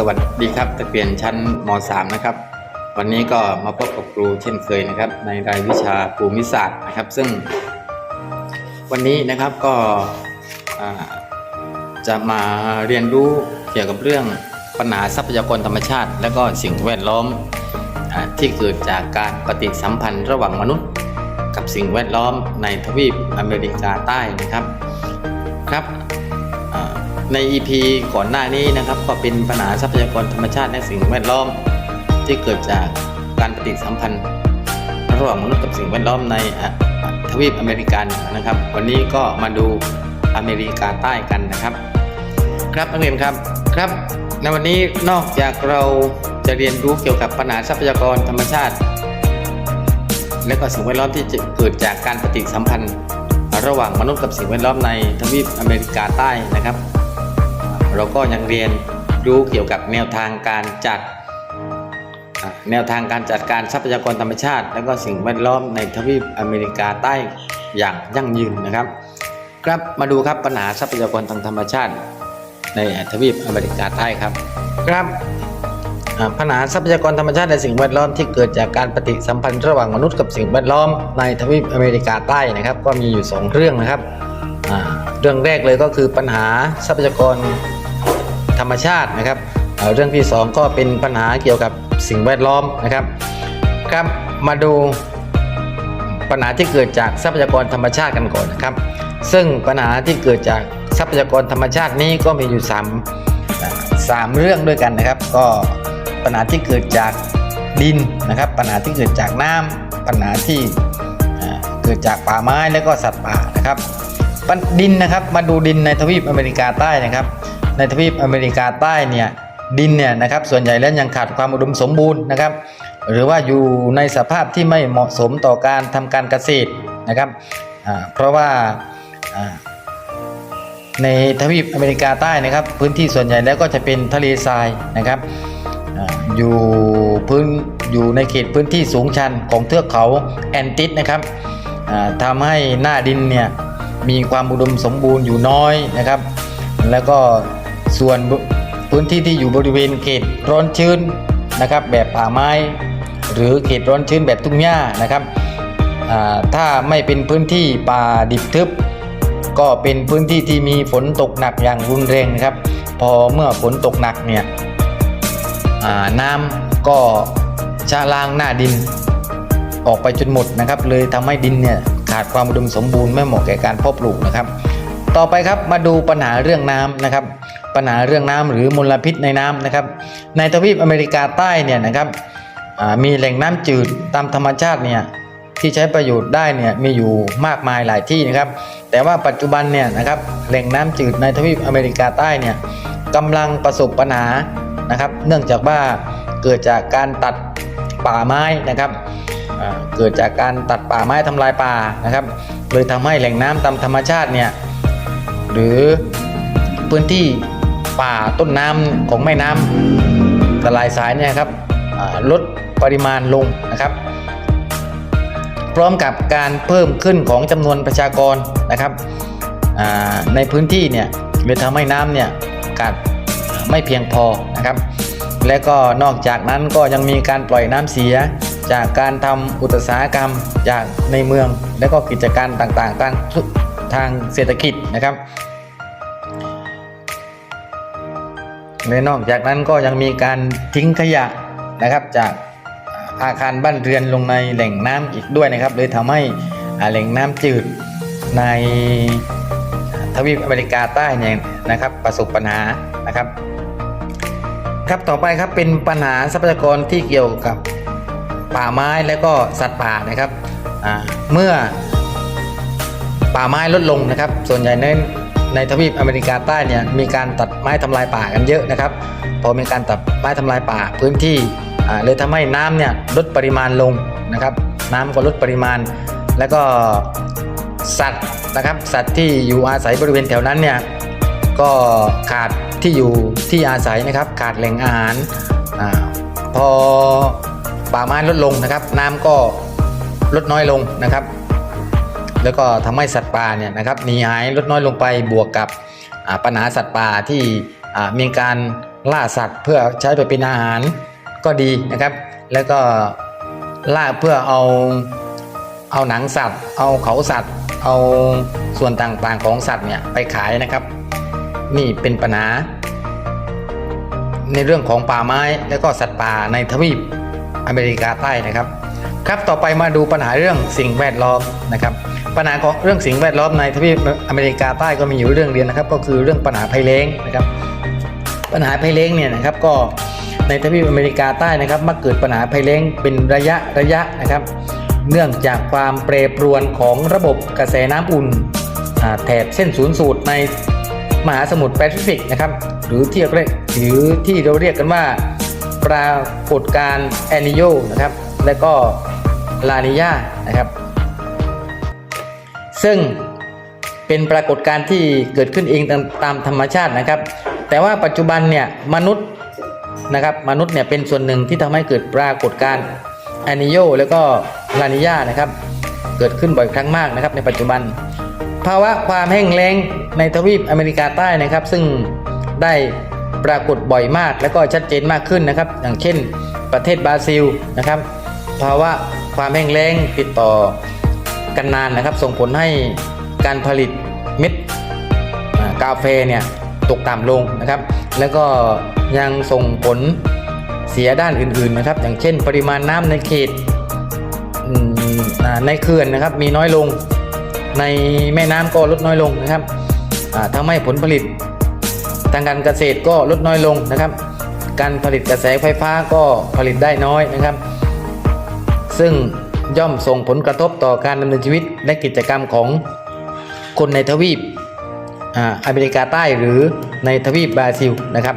สวัสดีครับนักเรียนชั้นม .3 นะครับ วันนี้ก็มาพบกับครูเช่นเคยนะครับ ในรายวิชาภูมิศาสตร์นะครับ ซึ่ง วันนี้นะครับก็จะมาเรียนรู้เกี่ยวกับเรื่องปัญหาทรัพยากรธรรมชาติ และก็สิ่งแวดล้อมอที่เกิดจากการปฏิสัมพันธ์ระหว่างมนุษย์ กับสิ่งแวดล้อมในทวีปอเมริกาใต้นะครับครับ ใน EP ก่อนหน้านี้นะครับก็เป็นปัญหาทรัพยากรธรรมชาติและสิ่งแวดล้อม ที่เกิดจากการปฏิสัมพันธ์ ระหว่างมนุษย์กับสิ่งแวดล้อมในทวีปอเมริกันนะครับ วันนี้ก็มาดูอเมริกาใต้กันนะครับ ครับนักเรียนครับครับ ในวันนี้นอกจากเราจะเรียนรู้เกี่ยวกับปัญหาทรัพยากรธรรมชาติ และก็สิ่งแวดล้อมที่จะเกิดจากการปฏิสัมพันธ์ ระหว่างมนุษย์กับสิ่งแวดล้อมในทวีปอเมริกาใต้นะครับ เราก็ยังเรียนรู้เกี่ยวกับแนวทางการจัดอะแนวทางการจัดการทรัพยากรธรรมชาติ และก็สิ่งแวดล้อมในทวีปอเมริกาใต้อย่างยั่งยืนนะครับ ครับมาดูครับปัญหาทรัพยากรทางธรรมชาติ ในทวีปอเมริกาใต้ครับ ครับอ่าปัญหาทรัพยากรธรรมชาติและสิ่งแวดล้อมที่เกิดจากการปฏิสัมพันธ์ระหว่างมนุษย์กับสิ่งแวดล้อมในทวีปอเมริกาใต้นะครับ ก็มีอยู่ 2 เรื่องนะครับอ่าเรื่องแรกเลยก็คือปัญหาทรัพยากร ธรรมชาตินะครับเรื่องที่ 2 ก็เป็นปัญหาเกี่ยวกับสิ่งแวดล้อมนะครับครับมาดูปัญหาที่เกิดจากทรัพยากรธรรมชาติกันก่อนนะครับ ซึ่งปัญหาที่เกิดจากทรัพยากรธรรมชาตินี้ก็มีอยู่3อ่าสามเรื่องด้วยกันนะครับ ก็ปัญหาที่เกิดจากดินนะครับ ปัญหาที่เกิดจากน้ำปัญหาที่เกิดจากป่าไม้และก็สัตว์ป่านะครับดินนะครับมาดูดินในทวีปอเมริกาใต้นะครับ ในทวีปอเมริกาใต้เนี่ยดินเนี่ยนะครับส่วนใหญ่แล้วยังขาดความอุดมสมบูรณ์นะครับ หรือว่าอยู่ในสภาพที่ไม่เหมาะสมต่อการทำการเกษตรนะครับเพราะว่าในทวีปอเมริกาใต้นะครับ พื้นที่ส่วนใหญ่แล้วก็จะเป็นทะเลทรายนะครับออยู่พื้นอยู่ในเขตพื้นที่สูงชันของเทือกเขาแอนติสนะครับอ่าทำให้หน้าดินเนี่ยมีความอุดมสมบูรณ์อยู่น้อยนะครับ แล้วก็ ส่วนพื้นที่ที่อยู่บริเวณเขตร้อนชื้นนะครับ แบบป่าไม้ หรือเขตร้อนชื้นแบบทุ่งหญ้านะครับถ้าไม่เป็นพื้นที่ป่าดิบทึบ ก็เป็นพื้นที่ที่มีฝนตกหนักอย่างรุนแรงนะครับ พอเมื่อฝนตกหนักเนี่ยน้ำก็ชะล้างหน้าดินออกไปจนหมดนะครับ เลยทำให้ดินเนี่ยขาดความอุดมสมบูรณ์ไม่เหมาะแก่การเพาะปลูกนะครับ ต่อไปครับมาดูปัญหาเรื่องน้ำนะครับ ปัญหาเรื่องน้ำหรือมลพิษในน้ำนะครับ ในทวีปอเมริกาใต้เนี่ยนะครับมีแหล่งน้ำจืดตามธรรมชาติเนี่ยที่ใช้ประโยชน์ได้เนี่ยมีอยู่มากมายหลายที่นะครับ แต่ว่าปัจจุบันเนี่ยนะครับแหล่งน้ำจืดในทวีปอเมริกาใต้เนี่ยกำลังประสบปัญหานะครับ เนื่องจากว่าเกิดจากการตัดป่าไม้นะครับเกิดจากการตัดป่าไม้ทำลายป่านะครับเลยทำให้แหล่งน้ำตามธรรมชาติเนี่ย หรือพื้นที่ป่าต้นน้ำของแม่น้ำละลายสายเนี่ยครับลดปริมาณลงนะครับ พร้อมกับการเพิ่มขึ้นของจำนวนประชากรนะครับในพื้นที่เนี่ยเลยทำให้น้ำเนี่ยขาดไม่เพียงพอนะครับ และก็นอกจากนั้นก็ยังมีการปล่อยน้ำเสียจากการทำอุตสาหกรรมจากในเมือง และก็กิจการต่างๆทาง ทางเศรษฐกิจนะครับและนอกจากนั้นก็ยังมีการทิ้งขยะนะครับ จากอาคารบ้านเรือนลงในแหล่งน้ำอีกด้วยนะครับเลยทำให้แหล่งน้ำจืดในทวีปอเมริกาใต้เนี่ยนะครับ ประสบปัญหานะครับ ครับต่อไปครับเป็นปัญหาทรัพยากรที่เกี่ยวกับป่าไม้และก็สัตว์ป่านะครับเมื่อ ป่าไม้ลดลงนะครับ ส่วนใหญ่ในในทวีปอเมริกาใต้เนี่ยมีการตัดไม้ทำลายป่ากันเยอะนะครับ พอมีการตัดไม้ทำลายป่าพื้นที่เลยทำให้น้ำเนี่ยลดปริมาณลงนะครับ น้ำก็ลดปริมาณ แล้วก็สัตว์นะครับสัตว์ที่อยู่อาศัยบริเวณแถวนั้นเนี่ยก็ขาดที่อยู่ที่อาศัยนะครับขาดแหล่งอาหารอพอป่าไม้ลดลงนะครับ น้ำก็ลดน้อยลงนะครับ แล้วก็ทำให้สัตว์ป่าเนี่ยนะครับหนีหายลดน้อยลงไปบวกกับปัญหาสัตว์ป่าที่มีการล่าสัตว์เพื่อใช้ไปเป็นอาหารก็ดีนะครับ แล้วก็ล่าเพื่อเอาเอาหนังสัตว์ เอาเขาสัตว์ เอาส่วนต่างๆของสัตว์เนี่ยไปขายนะครับ นี่เป็นปัญหา ในเรื่องของป่าไม้และก็สัตว์ป่าในทวีปอเมริกาใต้นะครับ ครับต่อไปมาดูปัญหาเรื่องสิ่งแวดล้อมนะครับ ปัญหาของเรื่องสิ่งแวดล้อมในทวีปอเมริกาใต้ก็มีอยู่เรื่องเดียวนะครับ ก็คือเรื่องปัญหาภัยแล้งนะครับ ปัญหาภัยแล้งเนี่ยนะครับก็ในทวีปอเมริกาใต้นะครับมักเกิดปัญหาภัยแล้งเป็นระยะระยะนะครับ เนื่องจากความแปรปรวนของระบบกระแสน้ำอุ่นแถบเส้นศูนย์สูตรในมหาสมุทรแปซิฟิกนะครับ หรือที่เรียกหรือที่เราเรียกกันว่า ปรากฏการณ์แอนิโยนะครับ และก็ลานิญานะครับ ซึ่งเป็นปรากฏการณ์ที่เกิดขึ้นเองตามตามธรรมชาตินะครับ แต่ว่าปัจจุบันเนี่ยมนุษย์นะครับมนุษย์เนี่ยเป็นส่วนหนึ่งที่ทำให้เกิดปรากฏการณ์แอนิโยแล้วก็ลานิญานะครับ เกิดขึ้นบ่อยครั้งมากนะครับ ในปัจจุบัน ภาวะความแห้งแล้งในทวีปอเมริกาใต้นะครับ ซึ่งได้ปรากฏบ่อยมาก และก็ชัดเจนมากขึ้นนะครับ อย่างเช่น ประเทศบราซิลนะครับ ภาวะความแห้งแล้งติดต่อ กันนานนะครับ ส่งผลให้การผลิตเม็ดกาแฟเนี่ยตกต่ำลงนะครับ แล้วก็ยังส่งผลเสียด้านอื่นๆนะครับ อย่างเช่น ปริมาณน้ำในเขตในเขื่อนนะครับมีน้อยลงในแม่น้ำก็ลดน้อยลงนะครับอ่าทำให้ผลผลิตทางการเกษตรก็ลดน้อยลงนะครับ การผลิตกระแสไฟฟ้าก็ผลิตได้น้อยนะครับ ซึ่ง ย่อมส่งผลกระทบต่อการดำเนินชีวิตและกิจกรรมของคนในทวีปอเมริกาใต้หรือในทวีปบราซิลนะครับ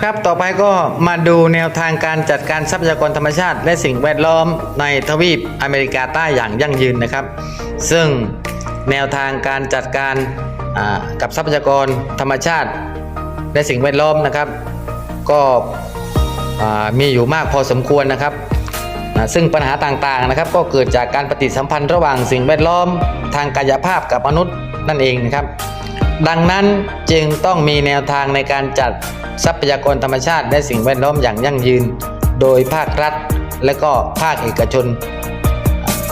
ครับต่อไปก็มาดูแนวทางการจัดการทรัพยากรธรรมชาติ และสิ่งแวดล้อมในทวีปอเมริกาใต้อย่างยั่งยืนนะครับ ซึ่งแนวทางการจัดการกับทรัพยากรธรรมชาติและสิ่งแวดล้อมนะครับ ก็มีอยู่มากพอสมควรนะครับ ซึ่งปัญหาต่างๆนะครับ ก็เกิดจากการปฏิสัมพันธ์ระหว่างสิ่งแวดล้อม ทางกายภาพกับมนุษย์นั่นเองนะครับ ดังนั้นจึงต้องมีแนวทางในการจัดทรัพยากรธรรมชาติ และสิ่งแวดล้อมอย่างยั่งยืน โดยภาครัฐ และก็ภาคเอกชน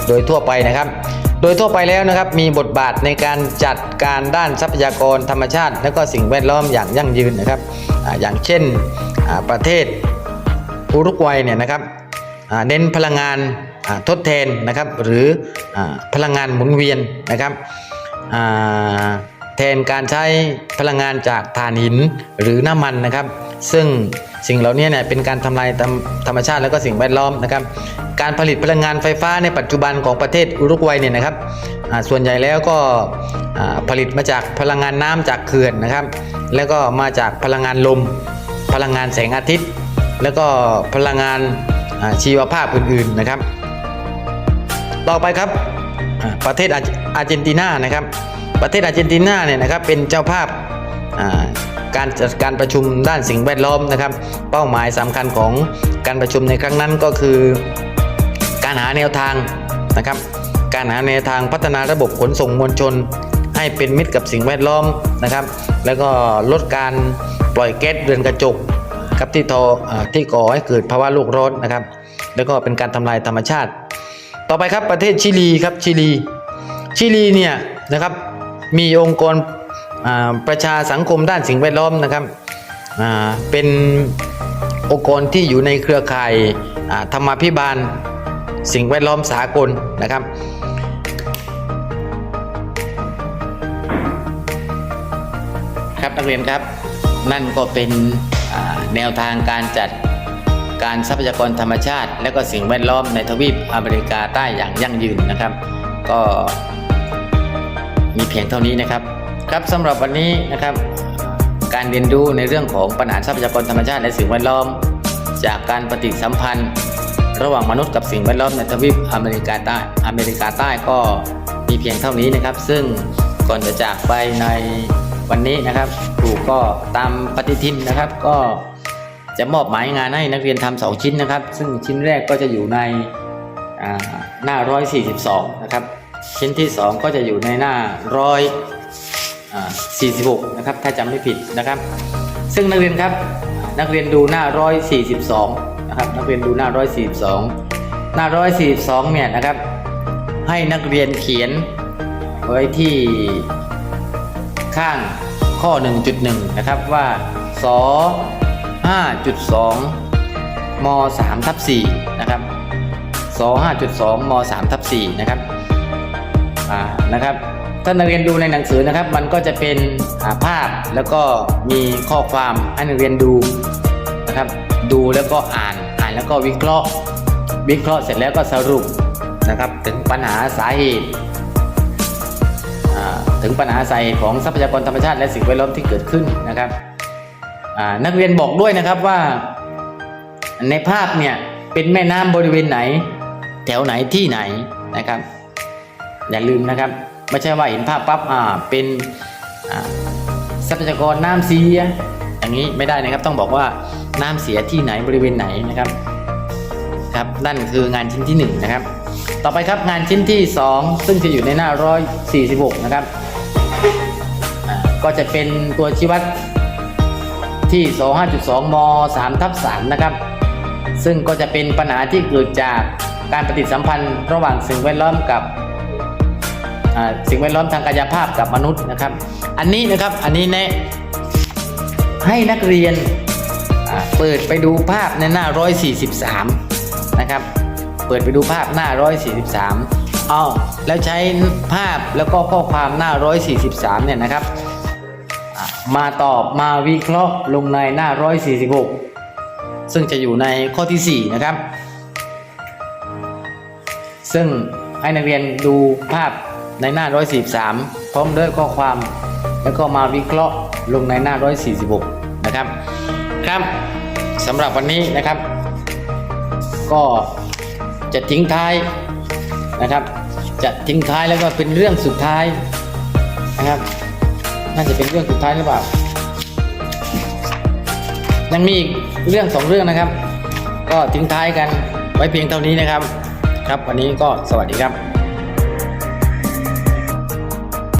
โดยทั่วไปนะครับ โดยทั่วไปแล้วนะครับ มีบทบาทในการจัดการด้านทรัพยากรธรรมชาติ และก็สิ่งแวดล้อมอย่างยั่งยืนนะครับออย่างเช่นประเทศอุรุกวัยเนี่ยนะครับ เน้นพลังงานทดแทนนะครับ หรืออพลังงานหมุนเวียนนะครับแทนการใช้พลังงานจากถ่านหินหรือน้ำมันนะครับ ซึ่งสิ่งเหล่านี้เนี่ยเป็นการทำลายธรรมชาติและก็สิ่งแวดล้อมนะครับ การผลิตพลังงานไฟฟ้าในปัจจุบันของประเทศอุรุกวัยเนี่ยนะครับส่วนใหญ่แล้วก็ผลิตมาจากพลังงานน้ำจากเขื่อนนะครับ แล้วก็มาจากพลังงานลม พลังงานแสงอาทิตย์ แล้วก็พลังงาน ชีวภาพอื่นๆนะครับ ต่อไปครับประเทศอาร์เจนตินานะครับ ประเทศอาร์เจนตินาเนี่ยนะครับเป็นเจ้าภาพการจัดการประชุมด้านสิ่งแวดล้อมนะครับ เป้าหมายสำคัญของการประชุมในครั้งนั้นก็คือ การหาแนวทางนะครับ การหาแนวทางพัฒนาระบบขนส่งมวลชน ให้เป็นมิตรกับสิ่งแวดล้อมนะครับ แล้วก็ลดการปล่อยแก๊สเรือนกระจก ครับที่ทอที่ก่อให้เกิดภาวะโลกร้อนนะครับ แล้วก็เป็นการทำลายธรรมชาติ ต่อไปครับประเทศชิลีครับชิลีชิลีเนี่ยนะครับมีองค์กรประชาสังคมด้านสิ่งแวดล้อมนะครับเป็นองค์กรที่อยู่ในเครือข่ายธรรมาภิบาลสิ่งแวดล้อมสากลนะครับครับนักเรียนครับ นั่นก็เป็น แนวทางการจัดการทรัพยากรธรรมชาติ และก็สิ่งแวดล้อมในทวีปอเมริกาใต้อย่างยั่งยืนนะครับ ก็มีเพียงเท่านี้นะครับ ครับสำหรับวันนี้นะครับ การเรียนรู้ในเรื่องของปัญหาทรัพยากรธรรมชาติและสิ่งแวดล้อม จากการปฏิสัมพันธ์ ระหว่างมนุษย์กับสิ่งแวดล้อมในทวีปอเมริกาใต้อเมริกาใต้ก็มีเพียงเท่านี้นะครับ ซึ่งก่อนจะจากไปใน วันนี้นะครับครูก็ตามปฏิทินนะครับ ก็จะมอบหมายงานให้นักเรียนทำสองชิ้นนะครับ ซึ่งชิ้นแรกก็จะอยู่ในอ่าหน้า142นะครับ ชิ้นที่2ก็จะอยู่ในหน้า100อ่า46นะครับถ้าจำไม่ผิดนะครับ ซึ่งนักเรียนครับนักเรียนดูหน้า142นะครับนักเรียนดูหน้า142หน้า142เนี่ยนะครับให้นักเรียนเขียนไว้ที่ ข้างข้อ 1.1 นะครับว่าส5.2ม3ทับ4นะครับส5.2ม3ทับ4นะครับอ่านะครับถ้านักเรียนดูในหนังสือนะครับ มันก็จะเป็นาภาพแล้วก็มีข้อความให้นักเรียนดูนะครับ ดูแล้วก็อ่านอ่านแล้วก็วิเคราะห์ วิเคราะห์เสร็จแล้วก็สรุปนะครับ ถึงปัญหาสาเหตุ ถึงปัญหาใสาเหตุของทรัพยากรธรรมชาติและสิ่งแวดล้อมที่เกิดขึ้นนะครับนักเรียนบอกด้วยนะครับว่าในภาพเนี่ยเป็นแม่น้ำบริเวณไหน แถวไหนที่ไหนนะครับ อย่าลืมนะครับ ไม่ใช่ว่าเห็นภาพปั๊บอ่าเป็นทรัพยากรน้ำเสียอย่างนี้ไม่ได้นะครับต้องบอกว่าน้ำเสียที่ไหนบริเวณไหนนะครับครับนั่นคืองานชิ้นที่หนึ่งนะครับ ต่อไปครับงานชิ้นที่สองซึ่งจะอยู่ในหน้า 146 นะครับ ก็จะเป็นตัวชี้วัดที่ 25.2 ม 3ทับ3นะครับ ซึ่งก็จะเป็นปัญหาที่เกิดจากการปฏิสัมพันธ์ระหว่างสิ่งแวดล้อมกับสิ่งแวดล้อมทางกายภาพกับมนุษย์นะครับ อันนี้นะครับอันนี้แนะให้นักเรียนเปิดไปดูภาพในหน้า 143 นะครับ เปิดไปดูภาพหน้า 143 เอาแล้วใช้ภาพแล้วก็ข้อความหน้า 143 เนี่ยนะครับ มาตอบมาวิเคราะห์ลงในหน้า 146 ซึ่งจะอยู่ในข้อที่ 4 นะครับ ซึ่งให้นักเรียนดูภาพในหน้า 143 พร้อมด้วยข้อความแล้วก็มาวิเคราะห์ลงในหน้า 146 นะครับ ครับสำหรับวันนี้นะครับ ก็จะทิ้งท้าย นะครับ จะทิ้งท้ายแล้วก็เป็นเรื่องสุดท้ายนะครับ น่าจะเป็นเรื่องสุดท้ายหรือเปล่า ยังมีอีกเรื่องสองเรื่องนะครับ ก็ทิ้งท้ายกันไว้เพียงเท่านี้นะครับ ครับวันนี้ก็สวัสดีครับ